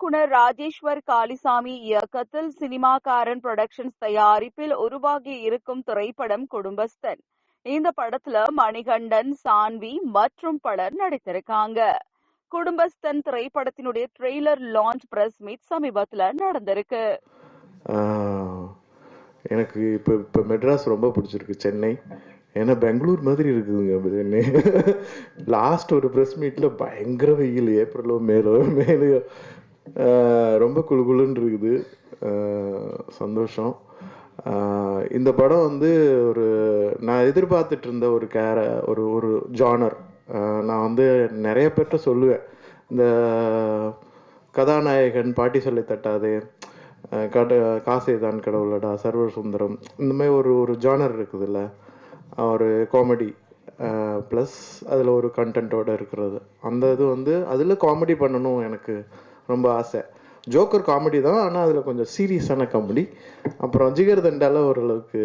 இயக்குனர் ராஜேஸ்வர் காளிசாமி இயக்கத்தில் சினிமாக்காரன் புரொடக்ஷன்ஸ் தயாரிப்பில் உருவாகி இருக்கும் திரைப்படம் குடும்பஸ்தன். இந்த படத்துல மணிகண்டன் சான்வி மற்றும் பலர் நடித்திருக்காங்க. குடும்பஸ்தன் திரைப்படத்தினுடைய ட்ரெய்லர் லான்ச் பிரஸ் மீட் சமீபத்துல நடந்திருக்கு. எனக்கு இப்போ இப்போ மெட்ராஸ் ரொம்ப பிடிச்சிருக்கு சென்னை. ஏன்னா பெங்களூர் மாதிரி இருக்குதுங்க சென்னை. லாஸ்ட் ஒரு ப்ரெஸ் மீட்டில் பயங்கர வெயில் ஏப்ரலோ மேலோ மேலேயோ. ரொம்ப குழுகுழுன்னு இருக்குது. சந்தோஷம். இந்த படம் வந்து ஒரு நான் எதிர்பார்த்துட்டு இருந்த ஒரு கேர ஒரு ஒரு ஜானர் நான் வந்து நிறைய பேர்கிட்ட சொல்லுவேன். இந்த கதாநாயகன் பாட்டி சொல்லி தட்டாதே கட காசேதான் கடவுளடா சர்வர் சுந்தரம் இந்த மாதிரி ஒரு ஒரு ஜானர் இருக்குதுல்ல. ஒரு காமெடி ப்ளஸ் அதில் ஒரு கண்டென்ட்டோடு இருக்கிறது. அந்த இது வந்து அதில் காமெடி பண்ணணும் எனக்கு ரொம்ப ஆசை. ஜோக்கர் காமெடி தான் ஆனால் அதில் கொஞ்சம் சீரியஸான காமெடி அப்புறம் ஜிகர் தண்டால ஓரளவுக்கு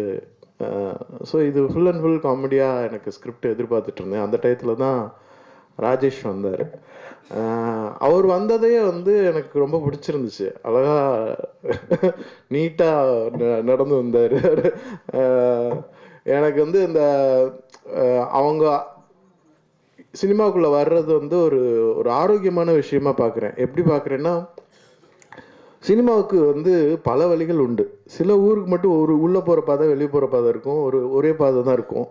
ஸோ இது ஃபுல் அண்ட் ஃபுல் காமெடியாக எனக்கு ஸ்கிரிப்ட் எதிர்பார்த்துட்டு இருந்தேன். அந்த டயத்தில் தான் ராஜேஷ் வந்தார். அவர் வந்ததே வந்து எனக்கு ரொம்ப பிடிச்சிருந்துச்சு. அழகா நீட்டாக நடந்து வந்தார் எனக்கு வந்து இந்த அவங்க சினிமாக்குள்ளே வர்றது வந்து ஒரு ஒரு ஆரோக்கியமான விஷயமா பார்க்குறேன் எப்படி பார்க்குறேன்னா சினிமாவுக்கு வந்து பல வழிகள் உண்டு. சில ஊருக்கு மட்டும் ஒரு உள்ளே போகிற பாதை வெளியே போகிற பாதை இருக்கும். ஒரு ஒரே பாதை தான் இருக்கும்.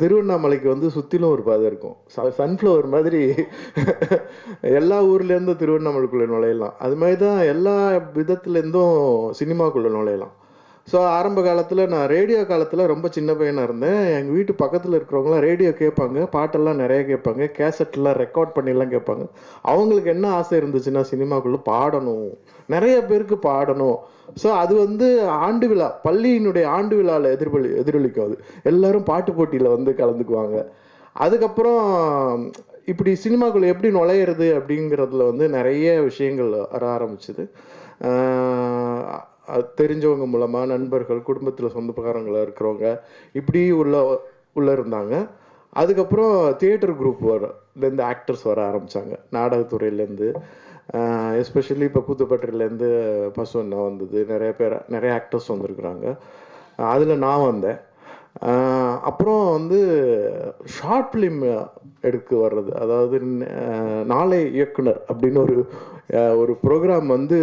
திருவண்ணாமலைக்கு வந்து சுற்றிலும் ஒரு பாதை இருக்கும். சன்ஃப்ளவர் மாதிரி எல்லா ஊர்லேருந்தும் திருவண்ணாமலைக்குள்ளே நுழையலாம். அது மாதிரி தான் எல்லா விதத்துலேருந்தும் சினிமாக்குள்ளே நுழையலாம். ஸோ ஆரம்ப காலத்தில் நான் ரேடியோ காலத்தில் ரொம்ப சின்ன பையனாக இருந்தேன். எங்கள் வீட்டு பக்கத்தில் இருக்கிறவங்களாம் ரேடியோ கேட்பாங்க பாட்டெல்லாம் நிறைய கேட்பாங்க கேசட்லாம் ரெக்கார்ட் பண்ணிலாம் கேட்பாங்க. அவங்களுக்கு என்ன ஆசை இருந்துச்சுன்னா சினிமாக்குள்ளே பாடணும். நிறைய பேருக்கு பாடணும். ஸோ அது வந்து ஆண்டு விழா பள்ளியினுடைய ஆண்டு விழாவில் எதிர்பலி எதிரொலிக்கும் அது. எல்லாரும் பாட்டு போட்டியில் வந்து கலந்துக்குவாங்க. அதுக்கப்புறம் இப்படி சினிமாக்குள்ளே எப்படி நுழையிறது அப்படிங்கிறதுல வந்து நிறைய விஷயங்கள் வர ஆரம்பிச்சுது. தெரிஞ்சவங்க மூலமாக நண்பர்கள் குடும்பத்தில் சொந்தக்காரங்களா இருக்கிறவங்க இப்படி உள்ள உள்ள இருந்தாங்க. அதுக்கப்புறம் தியேட்டர் குரூப் வரலேருந்து ஆக்டர்ஸ் வர ஆரம்பித்தாங்க நாடகத்துறையிலேருந்து எஸ்பெஷலி இப்போ கூத்துப்பட்டிலேருந்து என்ன வந்தது. நிறைய பேர் நிறைய ஆக்டர்ஸ் வந்திருக்கிறாங்க. அதில் நான் வந்தேன். அப்புறம் வந்து ஷார்ட் ஃபிலிம் எடுக்க வர்றது. அதாவது நாளை இயக்குனர் அப்படின்னு ஒரு ஒரு ப்ரோக்ராம் வந்து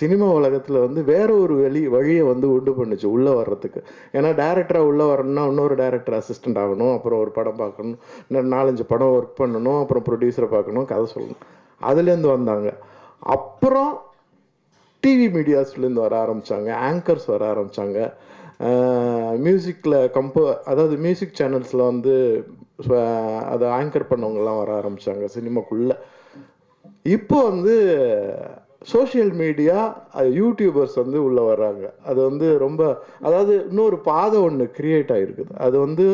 சினிமா உலகத்தில் வந்து வேற ஒரு வழி வழியை வந்து உண்டு பண்ணுச்சு உள்ளே வர்றதுக்கு. ஏன்னா டேரக்டராக உள்ளே வரணும்னா இன்னொரு டேரக்டர் அசிஸ்டன்ட் ஆகணும் அப்புறம் ஒரு படம் பார்க்கணும் இன்னும் நாலஞ்சு படம் ஒர்க் பண்ணணும் அப்புறம் ப்ரொடியூசரை பார்க்கணும் கதை சொல்லணும். அதுலேருந்து வந்தாங்க. அப்புறம் டிவி மீடியாஸ்லேருந்து வர ஆரம்பித்தாங்க ஆங்கர்ஸ் வர ஆரம்பித்தாங்க மியூசிக்கில் கம்போ அதாவது மியூசிக் சேனல்ஸில் வந்து அதை ஆங்கர் பண்ணவங்கலாம் வர ஆரம்பித்தாங்க சினிமாக்குள்ளே. இப்போ வந்து சோஷியல் மீடியா யூடியூபர்ஸ் வந்து உள்ளே வர்றாங்க. அது வந்து ரொம்ப அதாவது இன்னொரு பாதை ஒன்று கிரியேட் ஆகிருக்குது அது வந்து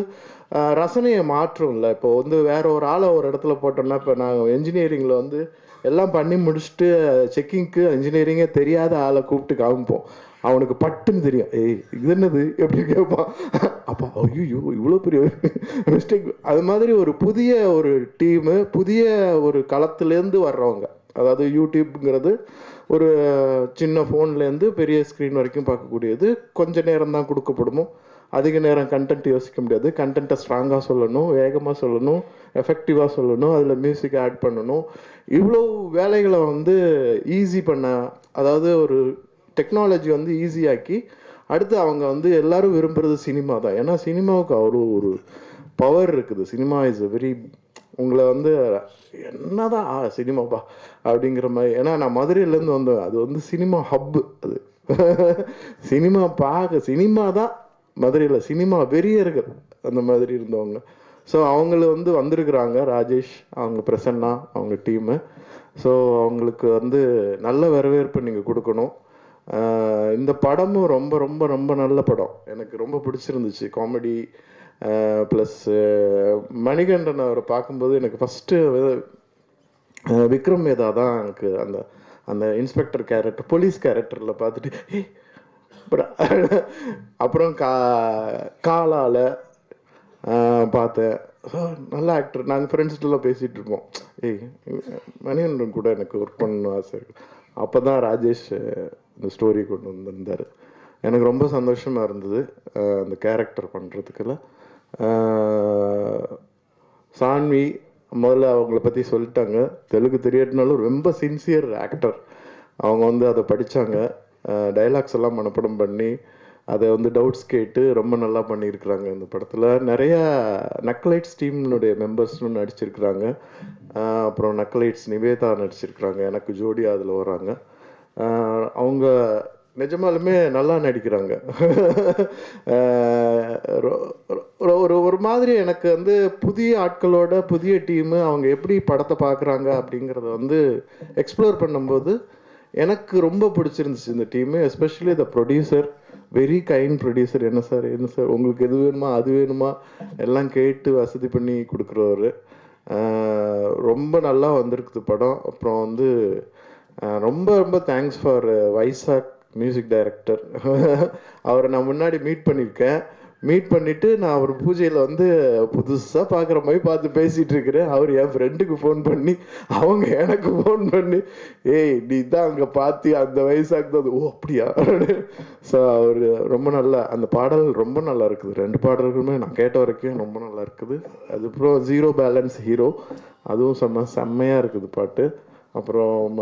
ரசனையை ரசனையை மாற்றும்ல. இப்போ வந்து வேற ஒரு ஆளை ஒரு இடத்துல போட்டோம்னா இப்போ நாங்கள் என்ஜினியரிங்கில் வந்து எல்லாம் பண்ணி முடிச்சுட்டு செக்கிங்க்கு இன்ஜினியரிங்கே தெரியாத ஆளை கூப்பிட்டு காமிப்போம். அவனுக்கு பட்டுன்னு தெரியும். ஏய் இது என்னது? எப்படி கேட்பான். அப்பா ஐயோ இவ்வளோ பெரிய மிஸ்டேக் அது மாதிரி ஒரு புதிய ஒரு டீமு புதிய ஒரு களத்துலேருந்து வர்றவங்க. அதாவது யூடியூப்ங்கிறது ஒரு சின்ன ஃபோன்லேருந்து பெரிய ஸ்க்ரீன் வரைக்கும் பார்க்கக்கூடியது. கொஞ்ச நேரம் தான் கொடுக்கப்படுமோ? அதிக நேரம் கண்டென்ட் யோசிக்க முடியாது. கண்டென்ட்டை ஸ்ட்ராங்காக சொல்லணும் வேகமாக சொல்லணும் எஃபெக்டிவாக சொல்லணும் அதில் மியூசிக் ஆட் பண்ணணும். இவ்வளோ வேலைகளை வந்து ஈஸி பண்ண அதாவது ஒரு டெக்னாலஜி வந்து ஈஸியாக்கி அடுத்து அவங்க வந்து எல்லாரும் விரும்புகிறது சினிமா தான். ஏன்னா சினிமாவுக்கு அவ்வளோ ஒரு பவர் இருக்குது. சினிமா இஸ் அ வெரி உங்களை வந்து என்னதான் ஆ, சினிமாப்பா அப்படிங்கிற மாதிரி. ஏன்னா நான் மதுரையிலேருந்து வந்தேன். அது வந்து சினிமா ஹப்பு அது. சினிமா பார்க்க சினிமா தான் மதுரையில். சினிமா வெறியர்கள் அந்த மாதிரி இருந்தவங்க. ஸோ அவங்கள வந்து வந்திருக்கிறாங்க ராஜேஷ் அவங்க பிரசன்னா அவங்க டீமு ஸோ அவங்களுக்கு வந்து நல்ல வரவேற்பு நீங்கள் கொடுக்கணும். இந்த படமும் ரொம்ப ரொம்ப ரொம்ப நல்ல படம். எனக்கு ரொம்ப பிடிச்சிருந்துச்சு. காமெடி ப்ளஸ் மணிகண்டன் அவரை பார்க்கும்போது எனக்கு ஃபஸ்ட்டு விக்ரம் மேதா தான் எனக்கு அந்த அந்த இன்ஸ்பெக்டர் கேரக்டர் போலீஸ் கேரக்டரில் பார்த்துட்டு அப்புறம் அப்புறம் கா காலால் பார்த்தேன். நல்ல ஆக்டர் நாங்கள் ஃப்ரெண்ட்ஸ்கிட்டலாம் பேசிகிட்டு இருப்போம். ஏய் மணிகண்டன் கூட எனக்கு ஒர்க் பண்ணணும் ஆசை அப்போ தான் ராஜேஷ் இந்த ஸ்டோரி கொண்டு வந்திருந்தார். எனக்கு ரொம்ப சந்தோஷமாக இருந்தது அந்த கேரக்டர் பண்ணுறதுக்குள்ள சான்வி முதல்ல அவங்கள பற்றி சொல்லிட்டாங்க. தெலுங்கு தெரியட்டினாலும் ரொம்ப சின்சியர் ஆக்டர் அவங்க வந்து அதை படித்தாங்க டைலாக்ஸ் எல்லாம் மனப்படம் பண்ணி அதை வந்து டவுட்ஸ் கேட்டு ரொம்ப நல்லா பண்ணியிருக்கிறாங்க இந்த படத்தில். நிறையா நக்லைட்ஸ் டீம்னுடைய மெம்பர்ஸ்னு நடிச்சிருக்கிறாங்க. அப்புறம் நக்லைட்ஸ் நிவேதா நடிச்சிருக்கிறாங்க. எனக்கு ஜோடி அதில் வராங்க அவங்க நிஜமாலுமே நல்லா நடிக்கிறாங்க. ஒரு ஒரு மாதிரி எனக்கு வந்து புதிய ஆட்களோட புதிய டீமு அவங்க எப்படி படத்தை பார்க்குறாங்க அப்படிங்கிறத வந்து எக்ஸ்ப்ளோர் பண்ணும்போது எனக்கு ரொம்ப பிடிச்சிருந்துச்சு இந்த team especially the producer very kind producer என்ன சார் என்ன சார் உங்களுக்கு எது வேணுமா அது வேணுமா? எல்லாம் கேட்டு வசதி பண்ணி கொடுக்குறவர். ரொம்ப நல்லா வந்திருக்குது படம். அப்புறம் வந்து ரொம்ப ரொம்ப thanks for Vaishak music director அவரை நான் முன்னாடி மீட் பண்ணியிருக்கேன் மீட் பண்ணிட்டு நான் அவர் பூஜையில் வந்து புதுசாக பார்க்குற மாதிரி பார்த்து பேசிகிட்டு இருக்கிறேன். அவர் என் ஃப்ரெண்டுக்கு ஃபோன் பண்ணி அவங்க எனக்கு ஃபோன் பண்ணி ஏய் நீ தான் அங்கே பார்த்து அந்த வயசாக தான். ஓ அப்படியா? ஸோ அவர் ரொம்ப நல்லா அந்த பாடல் ரொம்ப நல்லா இருக்குது. ரெண்டு பாடல்களுமே நான் கேட்ட வரைக்கும் ரொம்ப நல்லா இருக்குது. அதுக்கப்புறம் ஜீரோ பேலன்ஸ் ஹீரோ அதுவும் செம்ம செம்மையாக இருக்குது பாட்டு. அப்புறம்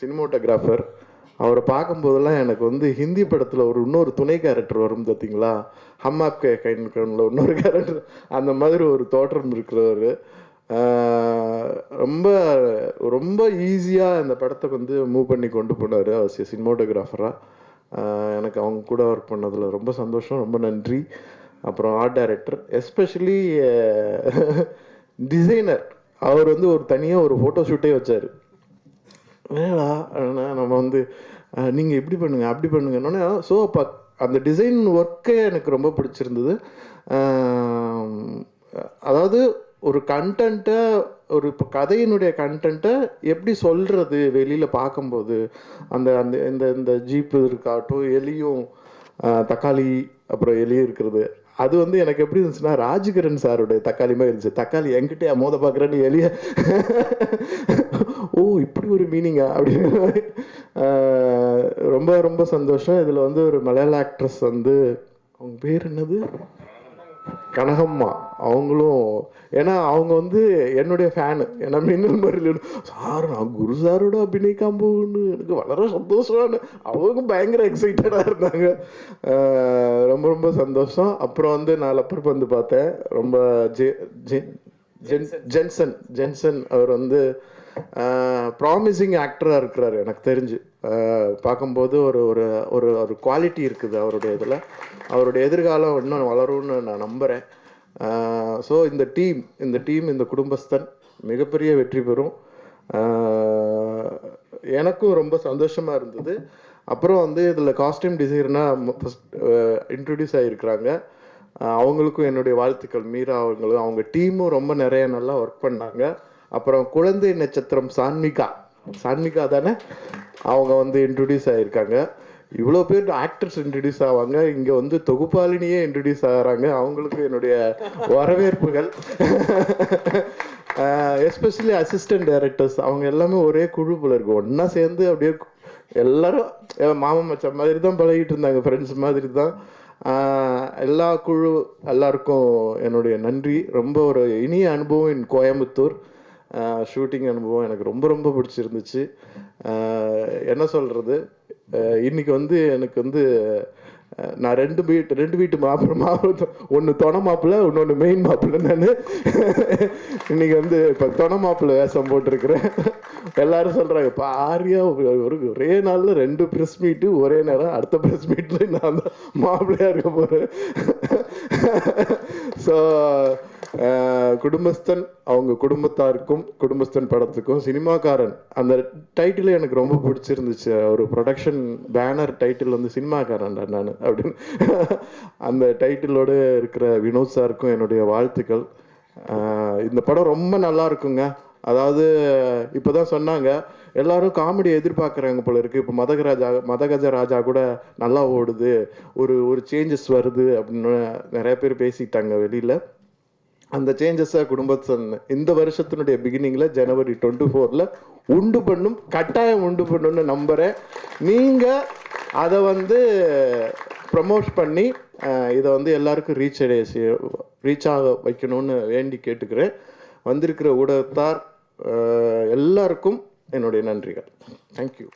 சினிமோட்டோகிராஃபர். அவரை பார்க்கும்போதெல்லாம் எனக்கு வந்து ஹிந்தி படத்தில் ஒரு இன்னொரு துணை கேரக்டர் வரும் பார்த்தீங்களா ஹம் கே கைன் கண்ணில் இன்னொரு கேரக்டர் அந்த மாதிரி ஒரு தோற்றம் இருக்கிறவர். ரொம்ப ரொம்ப ஈஸியாக அந்த படத்தை வந்து மூவ் பண்ணி கொண்டு போனார் அவர் சினிமோட்டோகிராஃபராக எனக்கு அவங்க கூட ஒர்க் பண்ணதில் ரொம்ப சந்தோஷம் ரொம்ப நன்றி. அப்புறம் ஆர்ட் டைரக்டர் எஸ்பெஷலி டிசைனர் அவர் வந்து ஒரு தனியாக ஒரு ஃபோட்டோ ஷூட்டே வச்சார். என்னடா நம்ம வந்து நீங்கள் இப்படி பண்ணுங்க அப்படி பண்ணுங்கன்னொன்னே ஸோ அப்போ அந்த டிசைன் ஒர்க்கே எனக்கு ரொம்ப பிடிச்சிருந்தது. அதாவது ஒரு கண்டென்ட்டை ஒரு இப்போ கதையினுடைய கண்டென்ட்டை எப்படி சொல்கிறது வெளியில் பார்க்கும்போது அந்த அந்த இந்த இந்த ஜீப்பு இருக்காட்டும் எலியும் தக்காளி அப்புறம் எலி இருக்கிறது அது வந்து எனக்கு எப்படி இருந்துச்சுன்னா ராஜகிரண் சாருடைய தக்காளி மாதிரி இருந்துச்சு. தக்காளி என்கிட்ட மோத பார்க்குறேன்னு எலிய ஓ இப்படி ஒரு மீனிங்கா அப்படின்னு ரொம்ப ரொம்ப சந்தோஷம். இதில் வந்து ஒரு மலையாள ஆக்ட்ரஸ் வந்து அவங்க பேர் என்னது? கனகம்மா. அவங்களும் ஏன்னா அவங்க வந்து என்னுடைய ஃபேனு ஏன்னா மின்னல் மறியல் சார் நான் குரு சாரோட அபிநயிக்காம போகணும்னு எனக்கு வளர சந்தோஷம்னு அவங்க பயங்கர எக்ஸைட்டடாக இருந்தாங்க. ரொம்ப ரொம்ப சந்தோஷம். அப்புறம் வந்து நான் லப்பர் பந்து பார்த்தேன். ரொம்ப ஜெ ஜெ- ஜென் ஜென்சன். ஜென்சன் அவர் வந்து ப்ராமிசிங் ஆக்டராக இருக்கிறார் எனக்கு தெரிஞ்சு. பார்க்கும்போது ஒரு ஒரு ஒரு ஒரு குவாலிட்டி இருக்குது அவருடைய இதில். அவருடைய எதிர்காலம் இன்னும் வளரும்னு நான் நம்புகிறேன் ஸோ இந்த டீம் இந்த டீம் இந்த குடும்பஸ்தன் மிகப்பெரிய வெற்றி பெறும். எனக்கும் ரொம்ப சந்தோஷமாக இருந்தது. அப்புறம் வந்து இதில் காஸ்டியூம் டிசைனராக ஃபஸ்ட் இன்ட்ரடியூஸ் ஆகியிருக்கிறாங்க அவங்களுக்கும் என்னுடைய வாழ்த்துக்கள். மீரா அவங்களும் அவங்க டீமும் ரொம்ப நிறைய நல்லா ஒர்க் பண்ணாங்க. அப்புறம் குழந்தை நட்சத்திரம் சான்மிகா. சான்மிகா தானே? அவங்க வந்து இன்ட்ரடியூஸ் ஆகியிருக்காங்க இவ்வளோ பேர் ஆக்டர்ஸ் இன்ட்ரடியூஸ் ஆவாங்க. இங்கே வந்து தொகுப்பாளினியே இன்ட்ரடியூஸ் ஆகிறாங்க. அவங்களுக்கு என்னுடைய வரவேற்புகள். எஸ்பெஷலி அசிஸ்டன்ட் டைரக்டர்ஸ் அவங்க எல்லாமே ஒரே குழு போல இருக்கு. ஒன்றா சேர்ந்து அப்படியே எல்லாரும் மாமன் மச்சான் மாதிரி தான் பழகிட்டு இருந்தாங்க. ஃப்ரெண்ட்ஸ் மாதிரி தான். எல்லா குழு எல்லாருக்கும் என்னுடைய நன்றி. ரொம்ப ஒரு இனிய அனுபவம் இன் கோயம்புத்தூர். ஷூட்டிங் அனுபவம் எனக்கு ரொம்ப ரொம்ப பிடிச்சிருந்துச்சு. என்ன சொல்கிறது இன்னைக்கு வந்து எனக்கு வந்து நான் ரெண்டு வீட்டு ரெண்டு வீட்டு மாப்பிள்ள மாப்பிள்ள ஒன்று துணை மாப்பிள்ளை இன்னொன்று மெயின் மாப்பிள்ளை நான். இன்னைக்கு வந்து இப்போ துணை மாப்பிள்ளை வேஷம் போட்டிருக்கிறேன். எல்லாரும் சொல்கிறாங்க இப்போ ஆரியா ஒரு ஒரே நாளில் ரெண்டு ப்ரெஸ் மீட்டு ஒரே நேரம் அடுத்த ப்ரெஸ் மீட்டில் நான் தான் மாப்பிள்ளையாக இருக்க போகிறேன் ஸோ குடும்பஸ்தன் அவங்க குடும்பத்தாருக்கும் குடும்பஸ்தன் படத்துக்கும் சினிமாக்காரன். அந்த டைட்டில் எனக்கு ரொம்ப பிடிச்சிருந்துச்சு. ஒரு ப்ரொடக்ஷன் பேனர் டைட்டில் வந்து சினிமாக்காரன்டா நான் அப்படின்னு. அந்த டைட்டிலோடு இருக்கிற வினோத் சாருக்கும் என்னுடைய வாழ்த்துக்கள். இந்த படம் ரொம்ப நல்லா இருக்குங்க. அதாவது இப்போ தான் சொன்னாங்க எல்லாரும் காமெடி எதிர்பார்க்குறாங்க போல இருக்குது இப்போ மதகராஜா மதகஜ ராஜா கூட நல்லா ஓடுது. ஒரு ஒரு சேஞ்சஸ் வருது அப்படின்னு நிறைய பேர் பேசிட்டாங்க வெளியில். அந்த சேஞ்சஸை குடும்பத்தின் இந்த வருஷத்தினுடைய பிகினிங்கில் ஜனவரி டுவெண்ட்டி ஃபோரில் உண்டு பண்ணும் கட்டாயம் உண்டு பண்ணும்னு நம்புகிறேன் நீங்கள் அதை வந்து ப்ரமோட் பண்ணி இதை வந்து எல்லாருக்கும் ரீச் அடைய ரீச் ஆக வைக்கணும்னு வேண்டி கேட்டுக்கிறேன். வந்திருக்கிற ஊடகத்தார் எல்லாருக்கும் என்னுடைய நன்றிகள். தேங்க்யூ